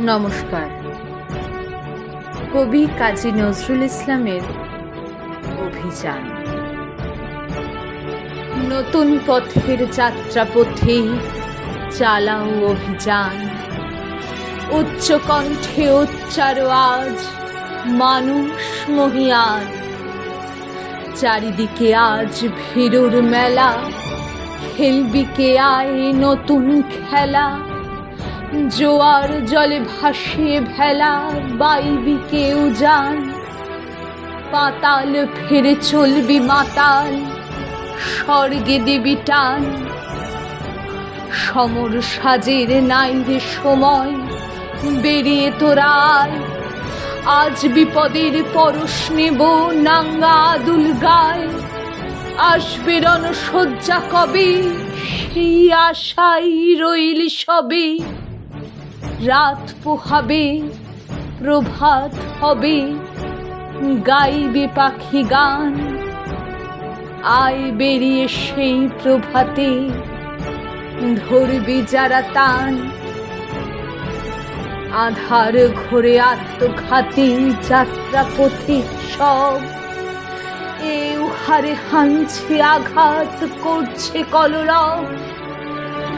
নমস্কার। কবি কাজী নজরুল ইসলামের অভিযান। নতুন পথের যাত্রাপথে চালাও অভিযান। উচ্চ কণ্ঠে উচ্চার আজ মানুষ মহিয়ান। চারিদিকে আজ ভিড়ুর মেলা, খেলবি কে আয় নতুন খেলা। জোয়ার জলে ভাসিয়ে ভেলা, বাইবি কেউ যান পাতাল ফেরে চলবি মাতাল, স্বর্গে দেবী টান। সমর সাজের নাইরে সময়, বেরিয়ে তোরা আয়। আজ বিপদের পরশ নেব নাঙ্গা আদুল গায়। আসবে রণসজ্জা কবে? সেই আশাই রইল সবে। রাত পোহাবে, প্রভাত হবে, গাইবে পাখি গান, আয় বেরিয়ে সেই প্রভাতে, ধরবি যারা তান। আধার ঘোরে আত্মঘাতী যাত্রা পথিক সব, এ হারে হানছে আঘাত, করছে কলরব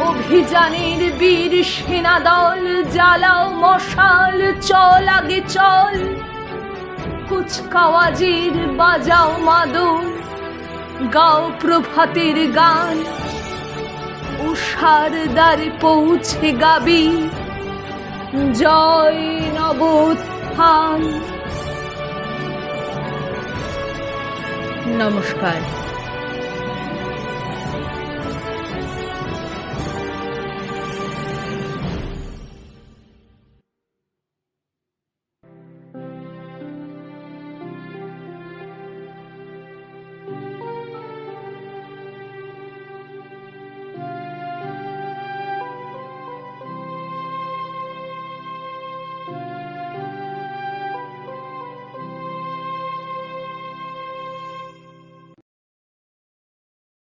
অভিযানের বীর সেনাদল, জ্বালাও মশাল, চল আগে চল। কুচকাওয়াজির বাজাও মাদল, গাও প্রভাতের গান। উষার দ্বারে পৌঁছে গাবি, জয় নবোত্থান। নমস্কার।